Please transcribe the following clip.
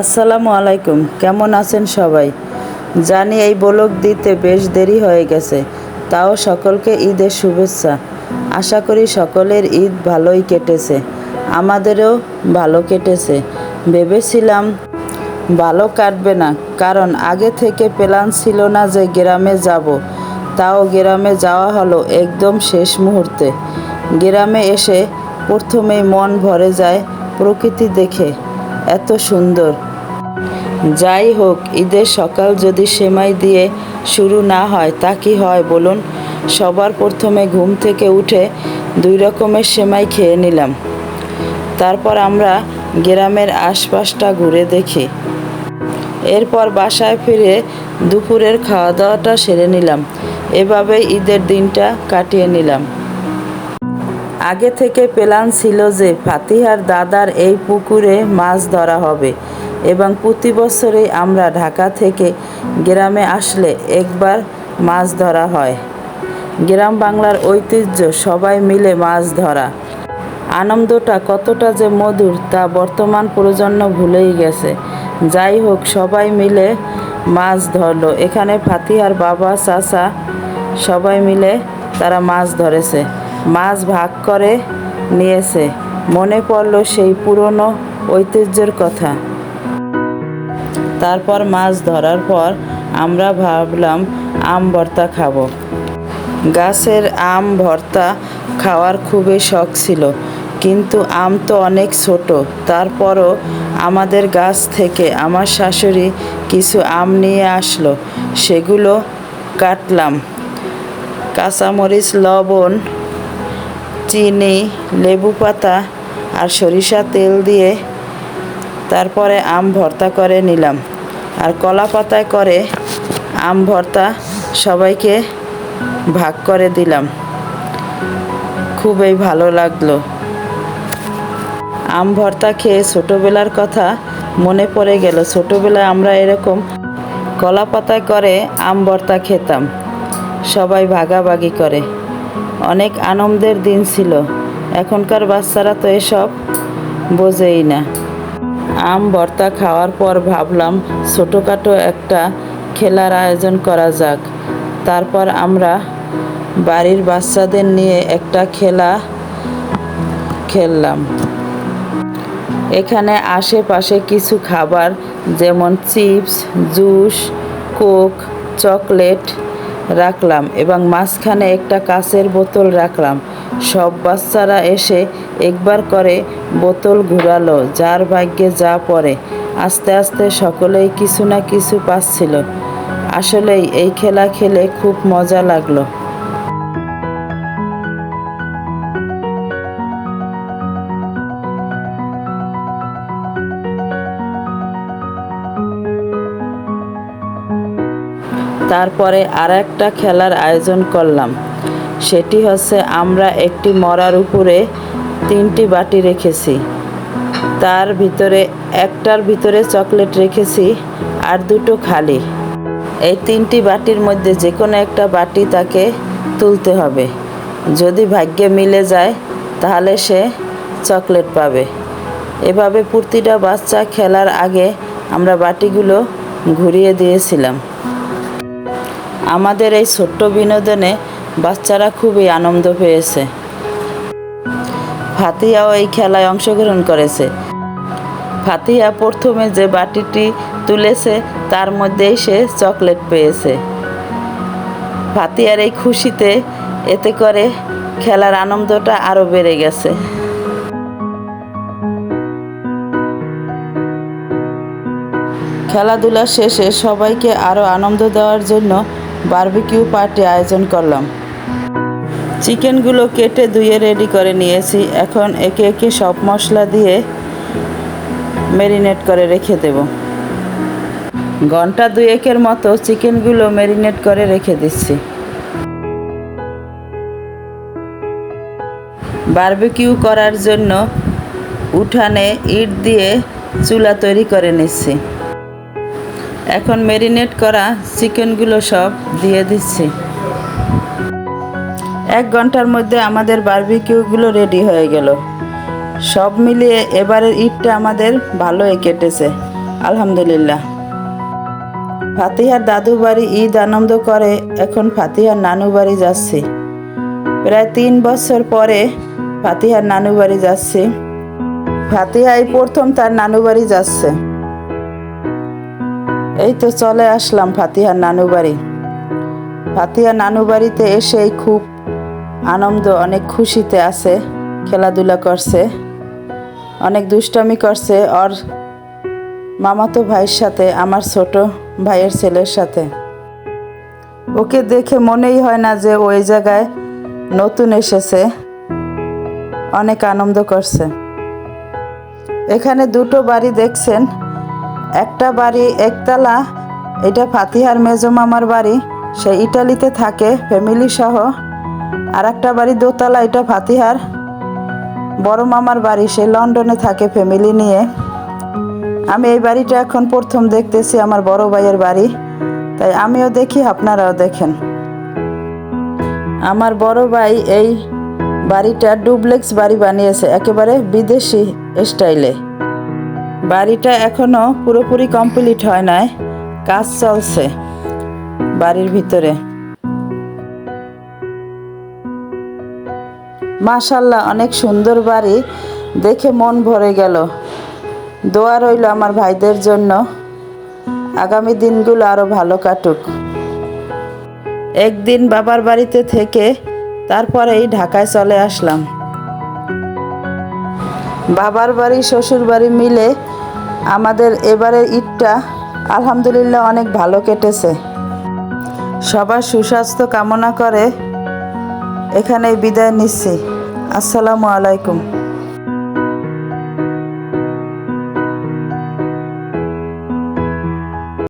আসসালামু আলাইকুম, কেমন আছেন সবাই? জানি এই বলক দিতে বেশ দেরি হয়ে গেছে, তাও সকলকে ঈদের শুভেচ্ছা। আশা করি সকলের ঈদ ভালোই কেটেছে, আমাদেরও ভালো কেটেছে। ভেবেছিলাম ভালো কাটবে না, কারণ আগে থেকে প্ল্যান ছিল না যে গ্রামে যাব। তাও গ্রামে যাওয়া হলো একদম শেষ মুহূর্তে। গ্রামে এসে প্রথমেই মন ভরে যায় প্রকৃতি দেখে, এত সুন্দর। যাই হোক, ঈদের সকাল যদি সেমাই দিয়ে শুরু না হয়, তা কি হয় বলুন? সবার প্রথমে ঘুম থেকে উঠে দুই রকমের সেমাই খেয়ে নিলাম। তারপর আমরা গ্রামের আশপাশটা ঘুরে দেখি। এরপর বাসায় ফিরে দুপুরের খাওয়া দাওয়াটা সেরে নিলাম। এভাবেই ঈদের দিনটা কাটিয়ে নিলাম। আগে থেকে প্ল্যান ছিল যে ফাতিহার দাদার এই পুকুরে মাছ ধরা হবে। এবং প্রতি বছরেই আমরা ঢাকা থেকে গ্রামে আসলে একবার মাছ ধরা হয়। গ্রাম বাংলার ঐতিহ্য, সবাই মিলে মাছ ধরা। আনন্দটা কতটা যে মধুর তা বর্তমান প্রজন্ম ভুলেই গেছে। যাই হোক, সবাই মিলে মাছ ধরলো। এখানে ফাতিহার বাবা, চাচা সবাই মিলে তারা মাছ ধরেছে। মাছ ভাগ করে নিয়েছে। মনে পড়ল সেই পুরনো ঐতিহ্যের কথা। তারপর মাছ ধরার পর আমরা ভাবলাম আম ভর্তা খাব। গাছের আম ভর্তা খাওয়ার খুবই শখ ছিল, কিন্তু আম তো অনেক ছোট, তারপরও আমাদের গাছ থেকে আমার শাশুড়ি কিছু আম নিয়ে আসলো, সেগুলো কাটলাম। কাঁচামরিচ, লবণ, চিনি, লেবু পাতা আর সরিষা তেল দিয়ে তারপরে আম ভর্তা করে নিলাম। আর কলা পাতায় করে আম ভর্তা সবাইকে ভাগ করে দিলাম। খুবই ভালো লাগল। আম ভর্তা খেয়ে ছোটোবেলার কথা মনে পড়ে গেল। ছোটোবেলায় আমরা এরকম কলা পাতায় করে আম ভর্তা খেতাম। সবাই ভাগাভাগি করে। অনেক আনন্দের দিন ছিল। এখনকার বাচ্চারা তো এসব বোঝেই না। আম, ভর্তা খাওয়ার পর ভাবলাম ছোটোখাটো একটা খেলার আয়োজন করা যাক। তারপর আমরা বাড়ির বাচ্চাদের নিয়ে একটা খেলা খেললাম। এখানে আশেপাশে কিছু খাবার যেমন চিপস, জুস, কোক, চকলেট রাখলাম এবং মাঝখানে একটা কাচের বোতল রাখলাম। সব বাচ্চারা এসে একবার করে বোতল ঘুরালো, যার ভাগ্যে যা পড়ে, আস্তে আস্তে সকলেই কিছু না কিছু পাচ্ছিল। আসলেই এই খেলা খেলে খুব মজা লাগল। তারপরে আর একটা খেলার আয়োজন করলাম। সেটি হচ্ছে আমরা একটি মরার উপরে তিনটি বাটি রেখেছি। তার ভিতরে একটার ভিতরে চকলেট রেখেছি আর দুটো খালি। এই তিনটি বাটির মধ্যে যে কোনো একটা বাটি তাকে তুলতে হবে। যদি ভাগ্যে মিলে যায়, তাহলে সে চকলেট পাবে। এভাবে প্রতিটা বাচ্চা খেলার আগে আমরা বাটিগুলো ঘুরিয়ে দিয়েছিলাম। আমাদের এই ছোট্ট বিনোদনে বাচ্চারা খুবই আনন্দ পেয়েছে। ফাতিহাও এই খেলায় অংশগ্রহণ করেছে। ফাতিহা প্রথমে যে বাটিটি তুলেছে, তার মধ্যেই সে চকলেট পেয়েছে। ফাতিহার এই খুশিতে এতে করে খেলার আনন্দটা আরও বেড়ে গেছে। খেলাধুলা শেষে সবাইকে আরও আনন্দ দেওয়ার জন্য বার্বিকিউ পার্টি আয়োজন করলাম। চিকেনগুলো কেটে ধুয়ে রেডি করে নিয়েছি। এখন একে একে সব মশলা দিয়ে ম্যারিনেট করে রেখে দেব। ঘণ্টা দুয়েকের মতো চিকেনগুলো ম্যারিনেট করে রেখে দিচ্ছি। বারবিকিউ করার জন্য উঠানে ইট দিয়ে চুলা তৈরি করে নিচ্ছি। এখন ম্যারিনেট করা চিকেনগুলো সব দিয়ে দিচ্ছি। এক ঘণ্টার মধ্যে আমাদের বারবিকিউগুলো রেডি হয়ে গেল। সব মিলিয়ে এবারের ঈদটা আমাদের ভালোই কেটেছে, আলহামদুলিল্লাহ। ফাতিহার দাদু বাড়ি ঈদ আনন্দ করে, এখন ফাতিহার নানু বাড়ি যাচ্ছি। প্রায় তিন বছর পরে ফাতিহার নানু বাড়ি যাচ্ছি। ফাতিহা এই প্রথম তার নানু বাড়ি যাচ্ছে। এই তো চলে আসলাম ফাতিহার নানু বাড়ি। ফাতিহা নানু বাড়িতে এসেই খুব আনন্দ অনেক খুশিতে আছে, খেলাধুলা করছে, অনেক দুষ্টামি করছে ওর মামাতো ভাইয়ের সাথে, আমার ছোট ভাইয়ের ছেলের সাথে। ওকে দেখে মনেই হয় না যে ওই জায়গায় নতুন এসেছে, অনেক আনন্দ করছে। এখানে দুটো বাড়ি দেখছেন, একটা বাড়ি একতলা, এটা ফাতিহার মেজো মামার বাড়ি, সে ইটালিতে থাকে ফ্যামিলি সহ। আর একটা বাড়ি দোতলা, এটা ফাতিহার। বড় মামার বাড়ি, সে লন্ডনে থাকে ফ্যামিলি নিয়ে। আমি এই বাড়িটা এখন প্রথম দেখতেছি আমার বড় ভাইয়ের বাড়ি। তাই আমিও দেখি, আপনারাও দেখেন। আমার বড় ভাই এই বাড়িটা ডুপ্লেক্স বাড়ি বানিয়েছে, একেবারে বিদেশি স্টাইলে। বাড়িটা এখনও পুরোপুরি কমপ্লিট হয় নাই, কাজ চলছে বাড়ির ভিতরে। মাশাল্লাহ, অনেক সুন্দর বাড়ি। দেখে মন ভরে গেল। দোয়া রইল আমার ভাইদের জন্য। আগামী দিনগুলো আরও ভালো কাটুক। একদিন বাবার বাড়িতে থেকে তারপরেই ঢাকায় চলে আসলাম। বাবার বাড়ি, শ্বশুর বাড়ি মিলে আমাদের এবারের ঈদটা আলহামদুলিল্লাহ অনেক ভালো কেটেছে। সবার সুস্বাস্থ্য কামনা করে এখানেই বিদায় নিচ্ছি। আসসালামু আলাইকুম।